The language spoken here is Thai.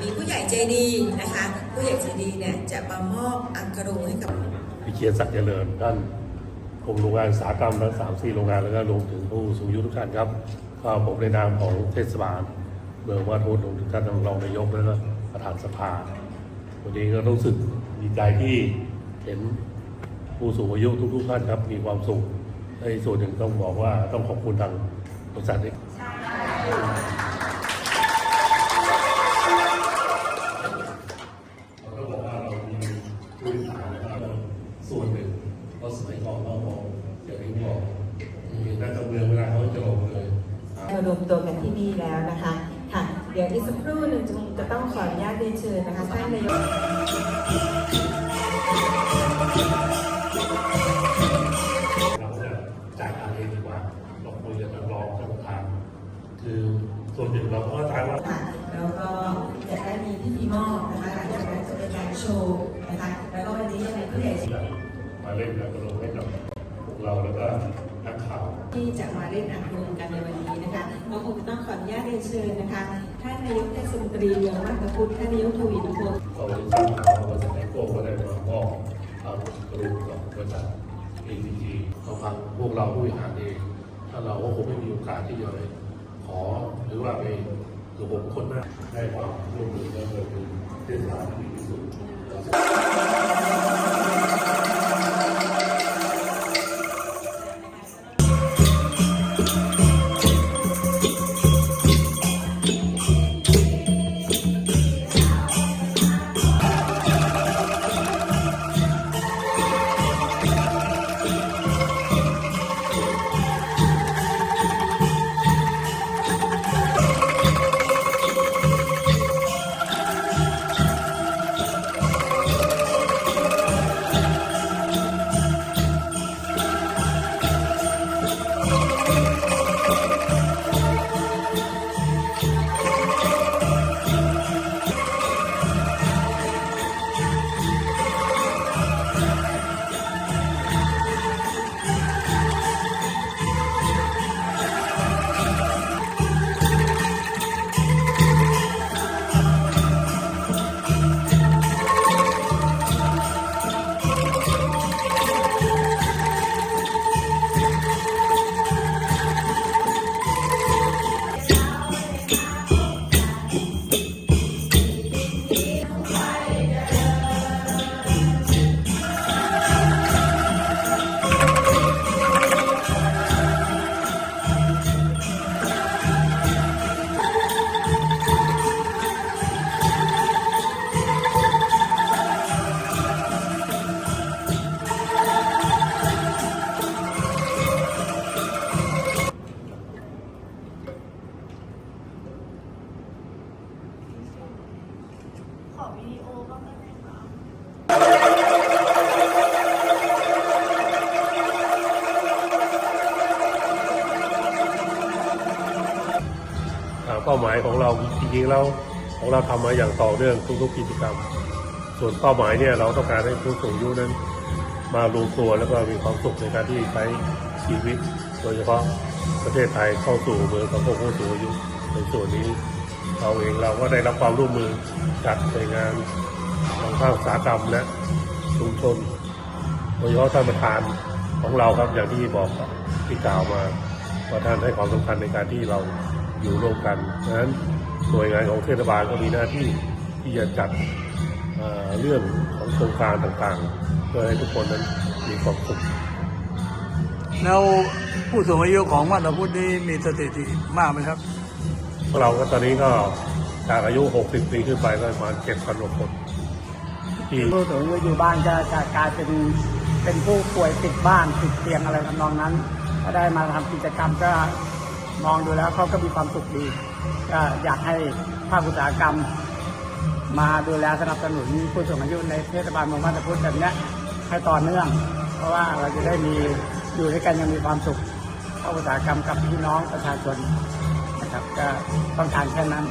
มีผู้ใหญ่ใจดีนะคะ ผู้ใหญ่ใจดีเนี่ยจะมามอบอังกรงให้กับพิเชียรศักดิ์เจริญท่านกรมโรงงานอุตสาหกรรมทั้งสามสี่โรงงานแล้วก็รวมถึงผู้สูงอายุทุกท่านครับก็ผมในนามของเทศบาลเมืองวัดโพธิ์รวมถึงท่านรองนายกและก็ประธานสภา วันนี้ก็รู้สึกดีใจที่เห็นผู้สูงอายุทุกๆท่านครับมีความสุขในส่วนหนึ่งต้องบอกว่าต้องขอบคุณทางบริษัท ราะสมัยก่อนเรามองอย่างที่บอกมีนักการเมืองเวลาเขาจะลงเลยมารวมตัวกันที่นี่แล้วนะคะ ค่ะ เดี๋ยวอีกสักครู่หนึ่งจะจะต้องขออนุญาตเรียนเชิญนะคะท่านนายกเราจะจ่ายการเองดีกว่าเราควรจะรองท่านประธานคือส่วนหนึ่งเราก็ทายว่าค่ะแล้วก็จะได้มีพิธีมอบนะคะหลังจากนั้นจะเป็นการโชว์นะคะ แล้วก็วันนี้ยังมีผู้ใหญ่ที่ มาเล่นการตลกให้กับพวกเราแล้วก็นักข่าว ที่จะมาเล่นอังกฤษกันในวันนี้นะคะเราคงจะต้องขออนุญาตเรียนเชิญนะคะท่านนายกเทศมนตรีเมืองมาตรพุทธท่านนายกทวีนุพงศ์ก็เลยทราบข่าวว่าบริษัทไอโก้ก็ได้มามอบเอากระดูกกับบริษัท ATG เขาฟังพวกเราผู้บริหารเองถ้าเราก็คงไม่มีโอกาสที่จะไปขอหรือว่าไปคือผมคนหน้าได้ความร่วมมือและเกิดเป็นเทศบาลที่ดีที่สุด เป้าหมายของเราจริงๆแล้วของเราทำมาอย่างต่อเนื่องทุกๆกิจกรรม ส่วนเป้าหมายเนี่ยเราต้องการให้ผู้สูงอายุนั้น มารวมตัวแล้วก็มีความสุขในการที่ใช้ชีวิต โดยเฉพาะประเทศไทยเข้าสู่เมืองสังผู้สูงอายุในส่วนนี้เราเองเราก็ได้รับความร่วมมือจากหน่วยงานทางภาคอุตสาหกรรมและชุมชนโดยเฉพาะท่านประธานของเราครับอย่างที่บอกที่กล่าวมาว่าท่านให้ความสำคัญในการที่เรา อยู่ร่วมกันดังนั้นหน่วยงานของเทศบาลก็มีหน้าที่ที่จะจัดเอ่อเรื่องของโครงการต่างๆ เพื่อให้ทุกคนนั้นมีความสุขแล้วผู้สูงอายุของมาตรพุทธนี้มีสถิติมากไหมครับพวกเราก็ตอนนี้ก็จากอายุ 60 ปีขึ้นไปก็ประมาณ7,000กว่าคนที่ผู้สูงอายุอยู่บ้านจะจะกลายเป็นเป็นผู้ป่วยติดบ้านติดเตียงอะไรทำนองนั้น ถ้าได้มาทำกิจกรรมก็ มองดูแล้วเขาก็มีความสุขดีก็อยากให้ภาคอุตสาหกรรม มาดูแลสนับสนุนผู้สูงอายุในเทศบาลเมืองมาตะพุธแบบนี้ให้ต่อเนื่อง เพราะว่าเราจะได้มีอยู่ด้วยกันยังมีความสุขภาคอุตสาหกรรมกับพี่น้องประชาชนนะครับก็ต้องการแค่นั้น